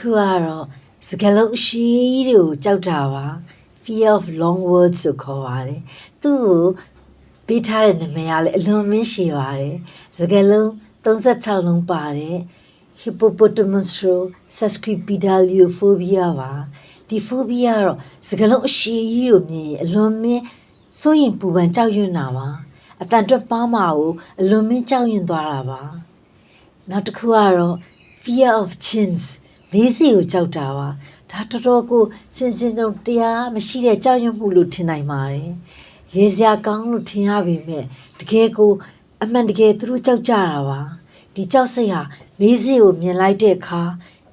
ခုကတော့စကလုံးအရှိတွေကိုကြောက်တာပါ fear of long words ဆိုခေါ်ပါတယ်သူ့ကိုပေးထားတဲ့နာမည်ကလည်းအလွန်မင်းရှည်ပါတယ်စကလုံး36လုံးပါတယ် hippopotamus sesquipedaliophobia ပါဒီ phobia ကတော့စကလုံးအရှိကြီးကိုမြင်ရင်အလွန်မင်းစိုးရင်ပူပန်ကြောက်ရွံ့တာပါအတန်တွက်ပါးမှာကိုအလွန်မင်းကြောက်ရွံ့သွားတာပါနောက်တစ်ခုကတော့ fear of chins မေးစီကိုကြောက်တာပါဒါတော်တော်ကိုစင်စင်တုံတရားမရှိတဲ့ကြောက်ရွံ့မှုလို့ထင်နိုင်ပါတယ်ရေစရာကောင်းလို့ထင်ရပေမဲ့တကယ်ကို အမှန်တကယ်သူတို့ကြောက်ကြတာပါဒီကြောက်စိတ်ဟာမေးစီကိုမြင်လိုက်တဲ့အခါ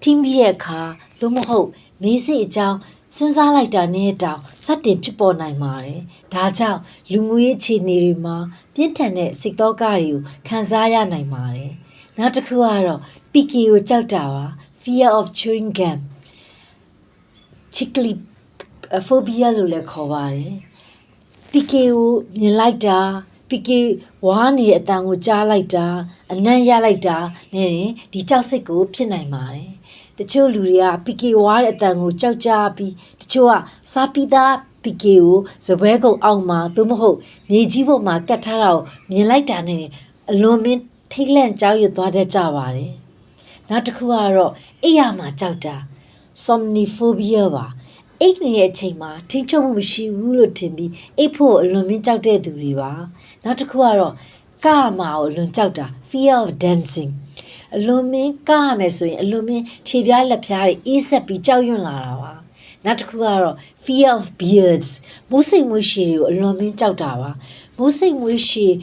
ထိမိတဲ့အခါသို့မဟုတ်မေးစီအကြောင်းစဉ်းစားလိုက်တာနဲ့တောင်စတင်ဖြစ်ပေါ်နိုင်ပါတယ်ဒါကြောင့်လူမှုရေးအခြေအနေတွေမှာပြင်းထန်တဲ့စိတ်တော့ကတွေကိုခံစားရနိုင်ပါတယ်နောက်တစ်ခုကတော့ PK ကိုကြောက်တာပါ fear of chewing gum chickly phobia လို့လည်းခေါ်ပါတယ် PK ကိုမြင်လိုက်တာ PK ဝါးနေတဲ့အတန်ကိုကြားလိုက်တာအနံ့ရလိုက်တာနဲ့ဒီကြောက်စိတ်ကိုဖြစ်နိုင်ပါတယ်တချို့လူတွေက PK ဝါးတဲ့အတန်ကိုကြောက်ကြပြီးတချို့ကစားပြီးသား PK ကိုစပွဲကုံအောက်မှာသို့မဟုတ်မြေကြီးပေါ်မှာကတ်ထားတာကိုမြင်လိုက်တာနဲ့အလွန်မင်းထိတ်လန့်ကြောက်ရွံ့သွားတတ်ကြပါတယ် နောက်တစ်ခုကတော့အိယာမှာကြောက်တာ somniphobia ပါအိတ်နေတဲ့အချိန်မှာထိတ်ချုပ်မှုမရှိဘူးလို့ထင်ပြီးအိတ်ဖို့အလွန်မင်းကြောက်တဲ့သူတွေပါနောက်တစ်ခုကတော့ကမာကိုအလွန်ကြောက်တာ fear of dancing အလွန်မင်းကရမယ်ဆိုရင်အလွန်မင်းခြေပြားလက်ပြားတွေအေးဆက်ပြီးကြောက်ရွံ့လာတာပါနောက်တစ်ခုကတော့ fear of beards မိုးစိမ်မွေးရှည်တွေကိုအလွန်မင်းကြောက်တာပါမိုးစိမ်မွေးရှည်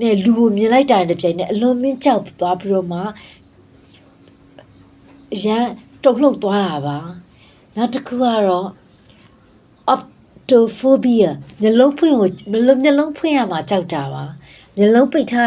နဲ့လူကိုမြင်လိုက်တာနဲ့ပြိုင်နဲ့အလွန်မင်းကြောက်သွားပြီးတော့မှ အရန်တုန်လှုပ်သွားတာပါနောက်တစ်ခုကတော့ optophobia မျက်လုံးဖွင့်ကိုမျက်လုံးမျက်လုံးဖွင့်ရမှာကြောက်တာပါမျက်လုံးပိတ်ထား